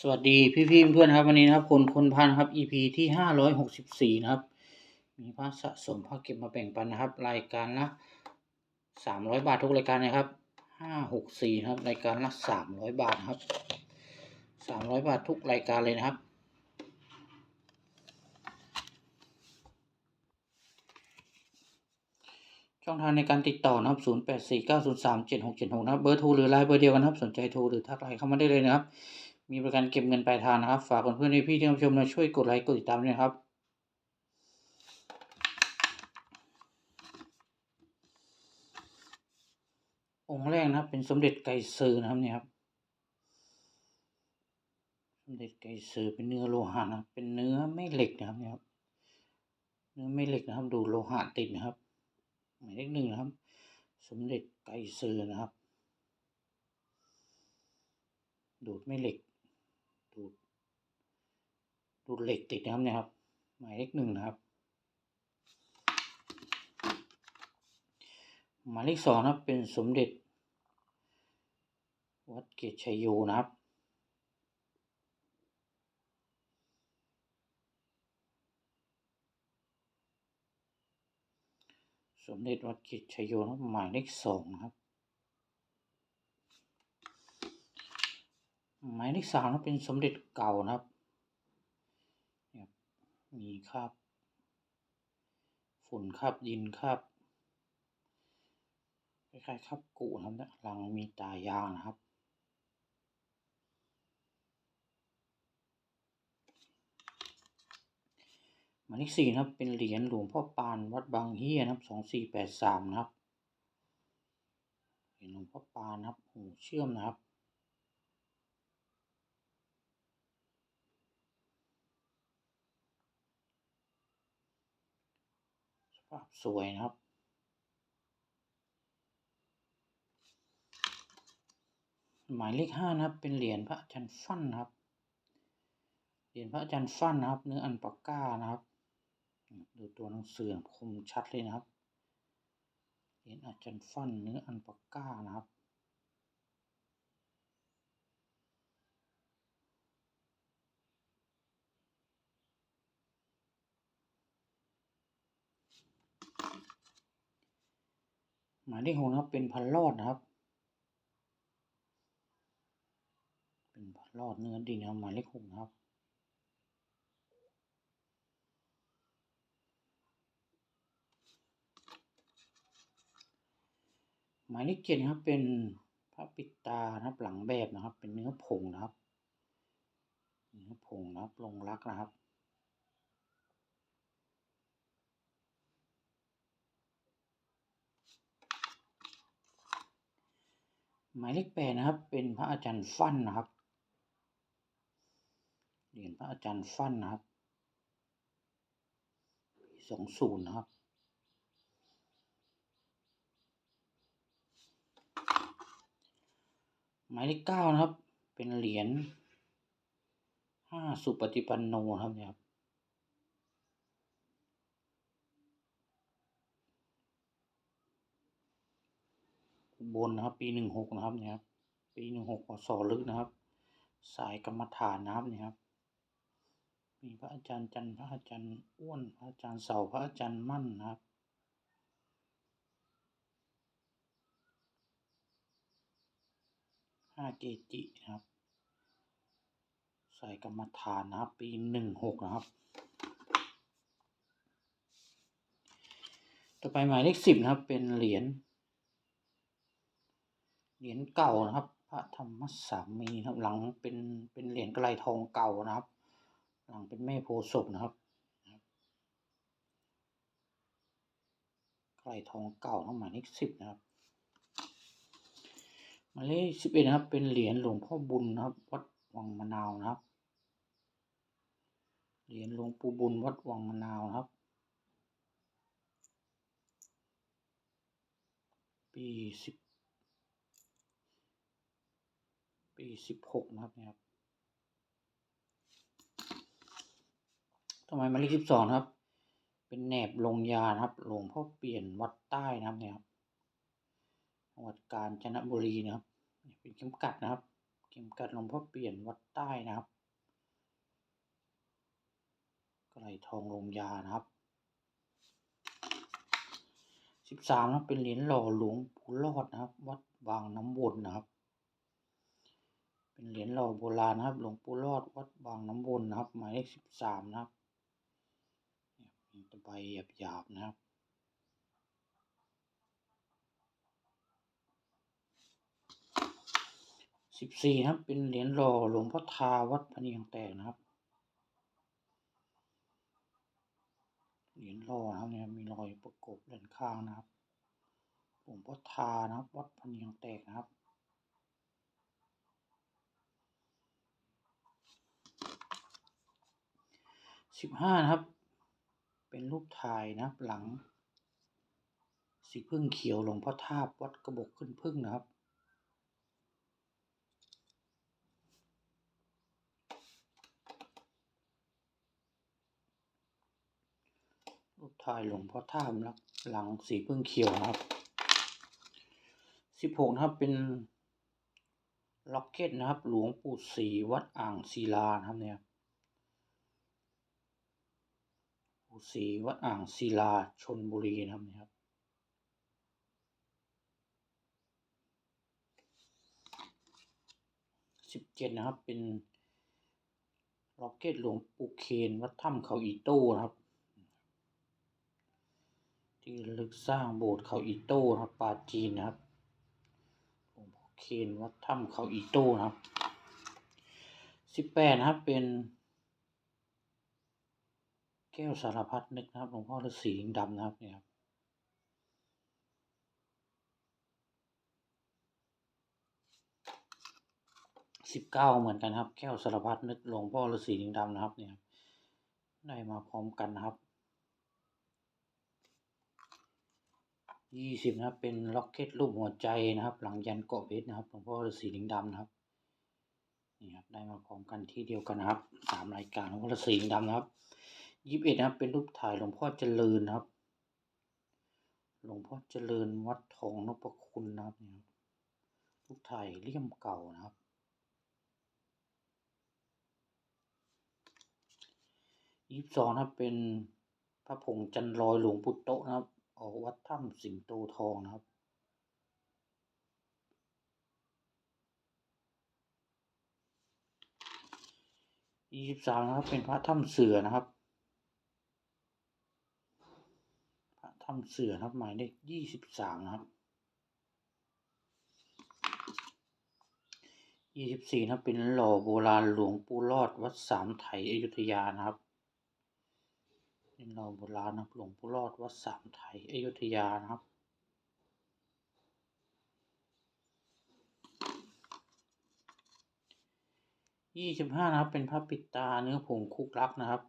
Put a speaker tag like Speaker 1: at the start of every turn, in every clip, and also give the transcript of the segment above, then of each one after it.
Speaker 1: สวัสดีพี่พี่เพื่อนครับวันนี้นะครับคนคนพันครับ EP ที่ห้าร้อยหกสิบสี่นะครับ มีพระสะสมพระเก็บมาแบ่งปันนะครับ รายการละสามร้อยบาททุกรายการนะครับห้าหกสี่นะครับ รายการละสามร้อยบาทครับสามร้อยบาททุกรายการเลยนะครับ ช่องทางในการติดต่อนะครับ0 8 4 9 0 3 7 6 7 6นะครับเบอร์โทรหรือไลน์เบอร์เดียวกันครับสนใจโทรหรือทักไลน์เข้ามาได้เลยนะครับ มีบริการเก็บเงินปลายทางนะครับ ฝากเพื่อนๆพี่ที่รับชมนะช่วยกดไลค์กดติดตามด้วยครับองค์แรกนะครับเป็นสมเด็จไก่ซือนะครับเนี่ยครับ สมเด็จไก่ซือเป็นเนื้อโลหะนะเป็นเนื้อไม่เหล็กนะครับเนี่ยครับเนื้อไม่เหล็กนะครับ ดูโลหะติดนะครับหมายเลขหนึ่งนะครับ สมเด็จไก่ซือนะครับ ดูดไม่เหล็ก ดูดเหล็กติดนะครับเนี่ยครับ หมายเลขหนึ่งนะครับ หมายเลขสองนะครับเป็นสมเด็จ วัดเกตชัยโยนะครับสมเด็จวัดเกตชัยโยนะหมายเลขสองนะครับ หมายเลขสามนะเป็นสมเด็จเก่านะครับ มีคราบฝุ่นคราบดินคราบคล้ายๆคราบกุนะครับเนี่ยรังมีตายางนะครับหมายเลขสี่นะครับ เป็นเหรียญหลวงพ่อปานวัดบางเฮียนะครับสองสี่แปดสามนะครับเหรียญหลวงพ่อปานนะครับหูเชื่อมนะครับ สภาพสวยนะครับ หมายเลขห้านะครับ เป็นเหรียญพระจันทร์ฟั่นนะครับ เหรียญพระจันทร์ฟั่นนะครับ เนื้ออันปาก้านะครับ ดูตัวหนังสือคมชัดเลยนะครับ เหรียญอาจารย์ฟั่นเนื้ออันปาก้านะครับ หมายเลขหกนะครับ เป็นพันรอดนะครับ เป็นพันรอดเนื้อดินนะครับหมายเลขหกนะครับหมายเลขเจ็ดนะครับเป็นพระปิดตานะครับหลังแบบนะครับ เป็นเนื้อผงนะครับ เนื้อผงนะครับลงรักนะครับ หมายเลขแปดนะครับ เป็นพระอาจารย์ฟั่นนะครับเหรียญพระอาจารย์ฟั่นนะครับสองศูนย์นะครับหมายเลขเก้านะครับ เป็นเหรียญห้าสุปฏิปันโนครับเนี่ยครับ บนนะครับ ปีหนึ่งหกนะครับเนี่ยครับปีหนึ่งหกพศลึกนะครับ สายกรรมฐานนะครับเนี่ยครับ มีพระอาจารย์จันทร์พระอาจารย์อ้วนพระอาจารย์เสาพระอาจารย์มั่นนะครับห้าเกจินะครับ สายกรรมฐานนะครับ ปีหนึ่งหกนะครับ ต่อไปหมายเลขสิบนะครับ เป็นเหรียญ เหรียญเก่านะครับ พระธรรมสามีนะครับหลังเป็นเป็นเหรียญกระไรทองเก่านะครับ หลังเป็นแม่โพศพนะครับกระไรทองเก่าหมายเลขสิบนะครับหมายเลขสิบเอ็ดนะครับ เป็นเหรียญหลวงพ่อบุญนะครับ วัดวังมะนาวนะครับเหรียญหลวงปู่บุญวัดวังมะนาวนะครับ ปีสิบ ปีสิบหกนะครับเนี่ยครับทำไมมาเลขสิบสองครับ เป็นแหนบลงยาครับหลวงพ่อเปลี่ยนวัดใต้นะครับเนี่ยครับจังหวัดกาญจนบุรีนะครับเป็นเข็มกัดนะครับ เข็มกัดหลวงพ่อเปลี่ยนวัดใต้นะครับกระไหลทองลงยานะครับสิบสามนะเป็นเหรียญหล่อหลวงปู่รอดนะครับ วัดบางน้ำวนนะครับ เป็นเหรียญหล่อโบราณนะครับ หลวงปู่รอดวัดบางน้ำวนนะครับ หมายเลขสิบสามนะครับมีตะไบหยาบๆนะครับสิบสี่ครับ เป็นเหรียญหล่อหลวงพ่อทาวัดพเนียงแตกนะครับ เหรียญหล่อนะครับเนี่ยมีรอยประกบด้านข้างนะครับหลวงพ่อทานะครับวัดพเนียงแตกนะครับ สิบห้านะครับ เป็นรูปถ่ายนะครับ หลัง สีพึ่งเขียวหลวงพ่อทาบวัดกระบอกขึ้นพึ่งนะครับรูปถ่ายหลวงพ่อท่ามหลังสีพึ่งเขียวนะครับสิบหกนะครับเป็นล็อกเก็ตนะครับ หลวงปู่ศรีวัดอ่างศิลานะครับเนี่ย ปู่ศรีวัดอ่างศิลาชนบุรีนะครับเนี่ยครับ สิบเจ็ดนะครับเป็นล็อกเก็ตหลวงปู่เคนวัดถ้ำเขาอีโต้นะครับ ที่ลึกสร้างโบสถ์เขาอีโต้นะครับปาจีนนะครับหลวงพ่เคนวัดถ้ำเขาอีโต้นะครับสิบแปดนะครับเป็น แก้วสารพัดนึกนะครับหลวงพ่อฤาษีลิงดำนะครับเนี่ยครับสิบเก้าเหมือนกันครับ แก้วสารพัดนึกหลวงพ่อฤาษีลิงดำนะครับเนี่ยได้มาพร้อมกันนะครับยี่สิบนะครับเป็นล็อกเก็ตรูปหัวใจนะครับ หลังยันเกาะเพชรนะครับหลวงพ่อฤาษีลิงดำนะครับนี่ครับได้มาพร้อมกันที่เดียวกันนะครับสามรายการหลวงพ่อฤาษีลิงดำนะครับ ยี่สิบเอ็ดนะครับ เป็นรูปถ่ายหลวงพ่อเจริญครับ หลวงพ่อเจริญวัดทองนพคุณนะครับเนี่ยครับรูปถ่ายเลี่ยมเก่านะครับ ยี่สิบสองนะครับเป็นพระผงจันลอยหลวงปู่โตนะครับ ออกวัดถ้ำสิงโตทองนะครับยี่สิบสามนะครับเป็นพระถ้ำเสือนะครับ พระถ้ำเสือนะครับหมายเลขยี่สิบสามนะครับยี่สิบสี่นะครับเป็นหล่อโบราณหลวงปู่รอดวัดสามไถอยุธยานะครับเป็นหล่อโบราณนะหลวงปู่รอดวัดสามไถอยุธยานะครับยี่สิบห้านะครับเป็นพระปิดตาเนื้อผงคุกลักนะครับ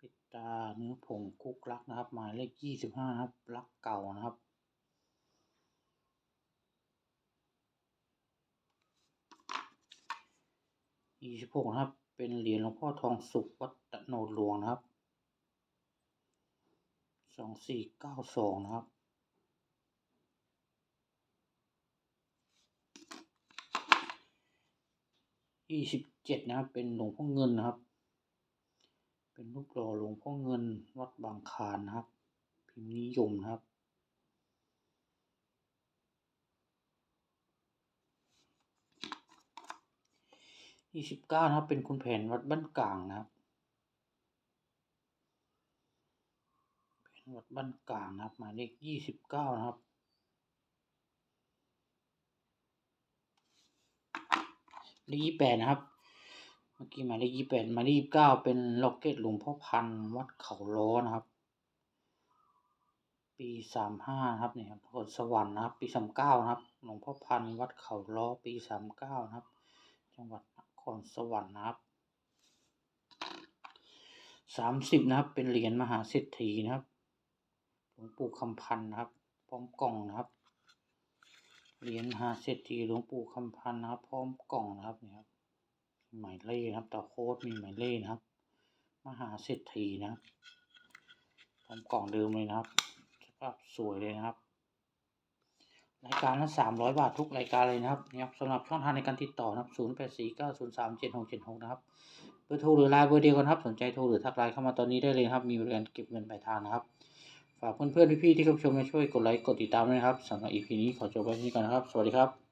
Speaker 1: ปิด ตาเนื้อผงคุกลักนะครับ หมายเลขยี่สิบห้าครับลักเก่านะครับ ยี่สิบหกนะครับ เป็นเหรียญหลวงพ่อทองสุขวัดตะโนดหลวงนะครับ สองสี่เก้าสองนะครับยี่สิบเจ็ดนะครับ เป็นหลวงพ่อเงินนะครับ เป็นรูปหล่อหลวงพ่อเงินวัดบางคานครับ พิมพ์นิยมครับ ยี่สิบเก้านะครับ เป็นคุณแผนวัดบ้านกลางนะครับเป็นวัดบ้านกลางนะครับ หมายเลขยี่สิบเก้านะครับเลขยี่แปดนะครับ มื่อกี้หมายเลขยี่แปดหมายเลขยี่เก้าเป็นล็อกเก็ตหลวงพ่อพันวัดเขาล้อนะครับ ปีสามห้านะครับเนี่ยครับสวรรค์นะครับ ปีสามเก้านะครับหลวงพ่อพันวัดเขาล้อปีสามเก้านะครับ จังหวัดนครสวรรค์นะครับสามสิบนะครับ เป็นเหรียญมหาเศรษฐีนะครับหลวงปู่คำพันนะครับ พร้อมกล่องนะครับเหรียญมหาเศรษฐีหลวงปู่คำพันนะครับ พร้อมกล่องนะครับเนี่ยครับ หมายเลขครับต่อโค้ดมีหมายเลขนะครับ มหาเศรษฐีนะครับพร้อมกล่องเดิมเลยนะครับสภาพสวยเลยนะครับ รายการละ300บาททุกรายการเลยนะครับนะครับสำหรับช่องทางในการติดต่อนะครับ0849037676นย์สามเจ็ดหกเจ็ดหกนะครับเบอร์โทรหรือไลน์เบอร์เดียวกันครับสนใจโทรหรือทักไลน์เข้ามาตอนนี้ได้เลยครับ มีบริการเก็บเงินปลายทางนะครับฝากเพื่อนๆพี่ๆที่เข้าชมมาช่วยกดไลค์กดติดตามด้วยนะครับสำหรับ EP นี้ขอจบไว้ที่นี้ก่อนนะครับ สวัสดีครับ